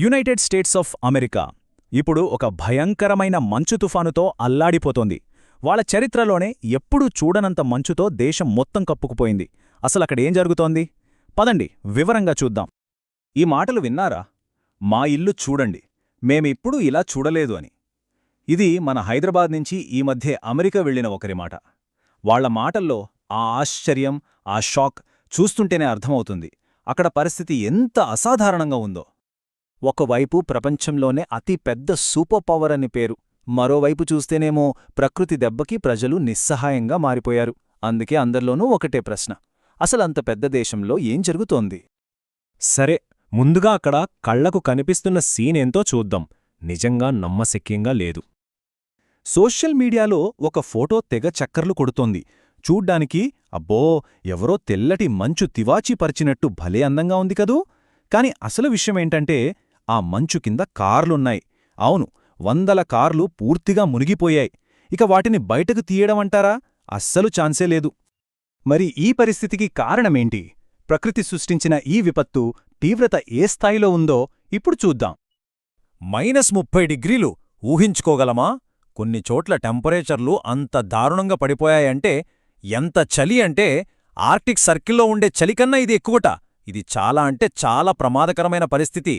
United states of America ఇప్పుడు ఒక భయంకరమైన మంచు తుఫానుతో అల్లాడిపోతోంది. వాళ్ళ చరిత్రలోనే ఎప్పుడూ చూడనంత మంచుతో దేశం మొత్తం కప్పుకుపోయింది. అసలక్కడేం జరుగుతోంది? పదండి వివరంగా చూద్దాం. ఈ మాటలు విన్నారా? మా ఇల్లు చూడండి. మేమిప్పుడు ఇలా చూడలేదు అని. ఇది మన హైదరాబాద్ నుంచి ఈ మధ్య అమెరికా వెళ్ళిన ఒకరి మాట. వాళ్ళ మాటల్లో ఆ ఆశ్చర్యం ఆ షాక్ చూస్తుంటేనే అర్థమవుతుంది. అక్కడ పరిస్థితి ఎంత అసాధారణంగా ఉందో. ఒకవైపు ప్రపంచంలోనే అతి పెద్ద సూపర్ పవర్ అని పేరు మరోవైపు చూస్తేనేమో ప్రకృతి దెబ్బకి ప్రజలు నిస్సహాయంగా మారిపోయారు. అందుకే అందరిలోనూ ఒకటే ప్రశ్న అసలంత పెద్ద దేశంలో ఏం జరుగుతోంది? సరే ముందుగా అక్కడ కళ్ళకు కనిపిస్తున్న సీనేంతో చూద్దాం. నిజంగా నమ్మశక్యంగా లేదు. సోషల్ మీడియాలో ఒక ఫోటో తెగ చక్కర్లు కొడుతోంది. చూడ్డానికి అబ్బో ఎవరో తెల్లటి మంచు తివాచీ పరిచినట్టు భలే అందంగా ఉంది కదూ! కాని అసలు విషయమేంటంటే ఆ మంచు కింద కార్లున్నాయి. అవును వందల కార్లు పూర్తిగా మునిగిపోయాయి. ఇక వాటిని బయటకు తీయడమంటారా? అస్సలు ఛాన్సే లేదు. మరి ఈ పరిస్థితికి కారణమేంటి? ప్రకృతి సృష్టించిన ఈ విపత్తు తీవ్రత ఏ స్థాయిలో ఉందో ఇప్పుడు చూద్దాం. మైనస్ ముప్పై డిగ్రీలు ఊహించుకోగలమా? కొన్ని చోట్ల టెంపరేచర్లు అంత దారుణంగా పడిపోయాయంటే ఎంత చలి అంటే ఆర్టిక్ సర్కిల్లో ఉండే చలికన్నా ఇది ఎక్కువట. ఇది చాలా అంటే చాలా ప్రమాదకరమైన పరిస్థితి.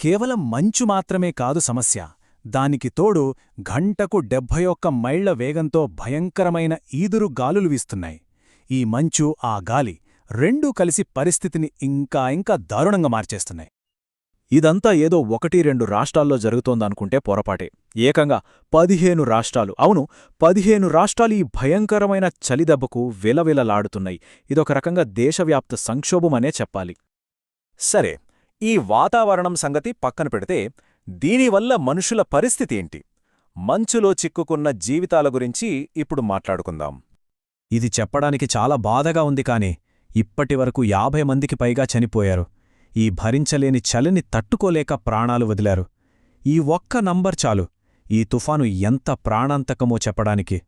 కేవలం మంచు మాత్రమే కాదు సమస్య. దానికి తోడు గంటకు డెబ్భై ఒక్క మైళ్ళ వేగంతో భయంకరమైన ఈదురు గాలులు వీస్తున్నాయి. ఈ మంచు ఆ గాలి రెండూ కలిసి పరిస్థితిని ఇంకా ఇంకా దారుణంగా మార్చేస్తున్నాయి. ఇదంతా ఏదో ఒకటి రెండు రాష్ట్రాల్లో జరుగుతోందనుకుంటే పొరపాటే. ఏకంగా పదిహేను రాష్ట్రాలు. అవును పదిహేను రాష్ట్రాలు ఈ భయంకరమైన చలిదెబ్బకు విలవిలలాడుతున్నాయి. ఇదొక రకంగా దేశవ్యాప్త సంక్షోభమనే చెప్పాలి. సరే ఈ వాతావరణం సంగతి పక్కన పెడితే దీనివల్ల మనుషుల పరిస్థితి ఏంటి? మంచులో చిక్కుకున్న జీవితాల గురించి ఇప్పుడు మాట్లాడుకుందాం. ఇది చెప్పడానికి చాలా బాధగా ఉంది కాని ఇప్పటివరకు యాభై మందికి పైగా చనిపోయారు. ఈ భరించలేని చలిని తట్టుకోలేక ప్రాణాలు వదిలారు. ఈ ఒక్క నంబర్ చాలు. ఈ తుఫాను ఎంత ప్రాణాంతకమో చెప్పడానికి.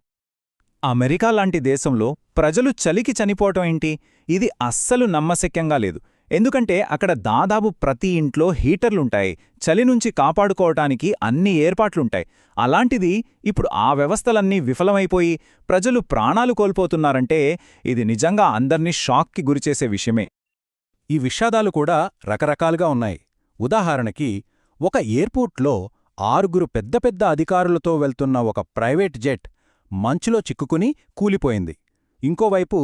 అమెరికా లాంటి దేశంలో ప్రజలు చలికి చనిపోవటం ఏంటి? ఇది అస్సలు నమ్మశక్యంగా లేదు. ఎందుకంటే అక్కడ దాదాపు ప్రతి ఇంట్లో హీటర్లుంటాయి. చలి నుంచి కాపాడుకోవటానికి అన్ని ఏర్పాట్లుంటాయి. అలాంటిది ఇప్పుడు ఆ వ్యవస్థలన్నీ విఫలమైపోయి ప్రజలు ప్రాణాలు కోల్పోతున్నారంటే ఇది నిజంగా అందర్నీ షాక్కి గురిచేసే విషయమే. ఈ విషాదాలు కూడా రకరకాలుగా ఉన్నాయి. ఉదాహరణకి ఒక ఎయిర్పోర్ట్లో ఆరుగురు పెద్ద పెద్ద అధికారులతో వెళ్తున్న ఒక ప్రైవేట్ జెట్ మంచులో చిక్కుకుని కూలిపోయింది. ఇంకోవైపు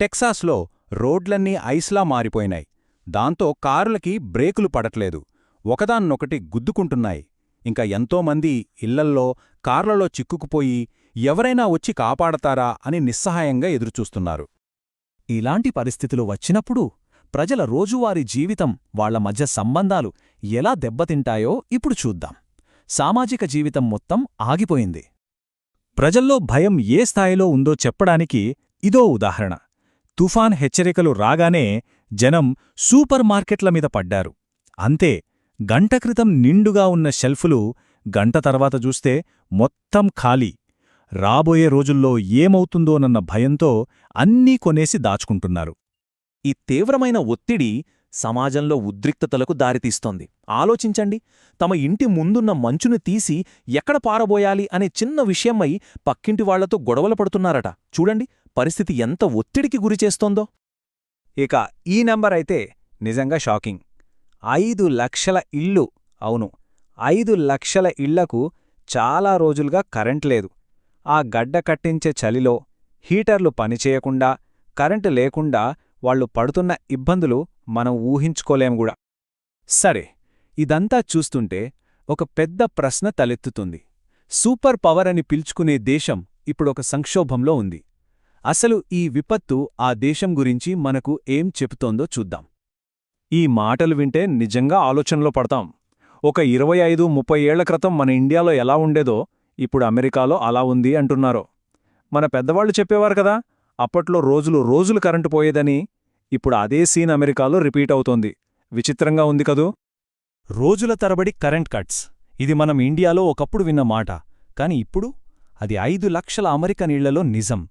టెక్సాస్లో రోడ్లన్నీ ఐస్లా మారిపోయినాయి. దాంతో కారులకి బ్రేకులు పడట్లేదు. ఒకదాన్నొకటి గుద్దుకుంటున్నాయి. ఇంకా ఎంతోమంది ఇళ్ళల్లో కార్లలో చిక్కుకుపోయి ఎవరైనా వచ్చి కాపాడతారా అని నిస్సహాయంగా ఎదురుచూస్తున్నారు. ఇలాంటి పరిస్థితులు వచ్చినప్పుడు ప్రజల రోజువారీ జీవితం వాళ్ళ మధ్య సంబంధాలు ఎలా దెబ్బతింటాయో ఇప్పుడు చూద్దాం. సామాజిక జీవితం మొత్తం ఆగిపోయింది. ప్రజల్లో భయం ఏ స్థాయిలో ఉందో చెప్పడానికి ఇదో ఉదాహరణ. తుఫాన్ హెచ్చరికలు రాగానే జనం సూపర్ మార్కెట్ల మీద పడ్డారు. అంతే గంట క్రితం నిండుగా ఉన్న షెల్ఫులు గంట తర్వాత చూస్తే మొత్తం ఖాళీ. రాబోయే రోజుల్లో ఏమవుతుందోనన్న భయంతో అన్నీ కొనేసి దాచుకుంటున్నారు. ఈ తీవ్రమైన ఒత్తిడి సమాజంలో ఉద్రిక్తతలకు దారితీస్తోంది. ఆలోచించండి తమ ఇంటి ముందున్న మంచును తీసి ఎక్కడ పారబోయాలి అనే చిన్న విషయమై పక్కింటి వాళ్ళతో గొడవలు పడుతున్నారట. చూడండి పరిస్థితి ఎంత ఒత్తిడికి గురిచేస్తోందో ఇక ఈ నంబర్ అయితే నిజంగా షాకింగ్. ఐదు లక్షల ఇళ్ళు అవును ఐదు లక్షల ఇళ్ళకు చాలా రోజులుగా కరెంట్ లేదు. ఆ గడ్డ కట్టించే చలిలో హీటర్లు పనిచేయకుండా కరెంటు లేకుండా వాళ్ళు పడుతున్న ఇబ్బందులు మనం ఊహించుకోలేంగూడా సరే ఇదంతా చూస్తుంటే ఒక పెద్ద ప్రశ్న తలెత్తుతుంది. సూపర్ పవర్ అని పిలుచుకునే దేశం ఇప్పుడొక సంక్షోభంలో ఉంది. అసలు ఈ విపత్తు ఆ దేశం గురించి మనకు ఏం చెబుతోందో చూద్దాం. ఈ మాటలు వింటే నిజంగా ఆలోచనలో పడతాం. ఒక ఇరవై ఐదు ముప్పై ఏళ్ళ క్రితం మన ఇండియాలో ఎలా ఉండేదో ఇప్పుడు అమెరికాలో అలా ఉంది అంటున్నారో. మన పెద్దవాళ్ళు చెప్పేవారు కదా అప్పట్లో రోజులు రోజులు కరెంటు పోయేదని ఇప్పుడు అదే సీన్ అమెరికాలో రిపీట్ అవుతోంది. విచిత్రంగా ఉంది కదూ? రోజుల తరబడి కరెంట్ కట్స్. ఇది మనం ఇండియాలో ఒకప్పుడు విన్న మాట. కాని ఇప్పుడు అది ఐదు లక్షల అమెరికన్ ఇళ్ళలో నిజం.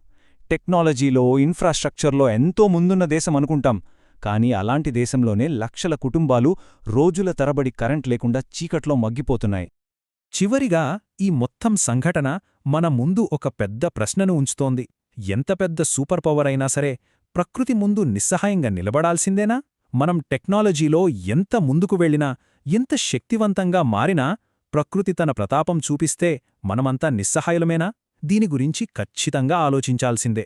టెక్నాలజీలో ఇన్ఫ్రాస్ట్రక్చర్లో ఎంతో ముందున్న దేశం అనుకుంటాం. కానీ అలాంటి దేశంలోనే లక్షల కుటుంబాలు రోజుల తరబడి కరెంట్ లేకుండా చీకట్లో మగ్గిపోతున్నాయి. చివరిగా ఈ మొత్తం సంఘటన మన ముందు ఒక పెద్ద ప్రశ్నను ఉంచుతోంది. ఎంత పెద్ద సూపర్ పవర్ అయినా సరే ప్రకృతి ముందు నిస్సహాయంగా నిలబడాల్సిందేనా? మనం టెక్నాలజీలో ఎంత ముందుకు వెళ్ళినా ఎంత శక్తివంతంగా మారినా ప్రకృతి తన ప్రతాపం చూపిస్తే మనమంతా నిస్సహాయులమేనా? దీని గురించి ఖచ్చితంగా ఆలోచించాల్సిందే.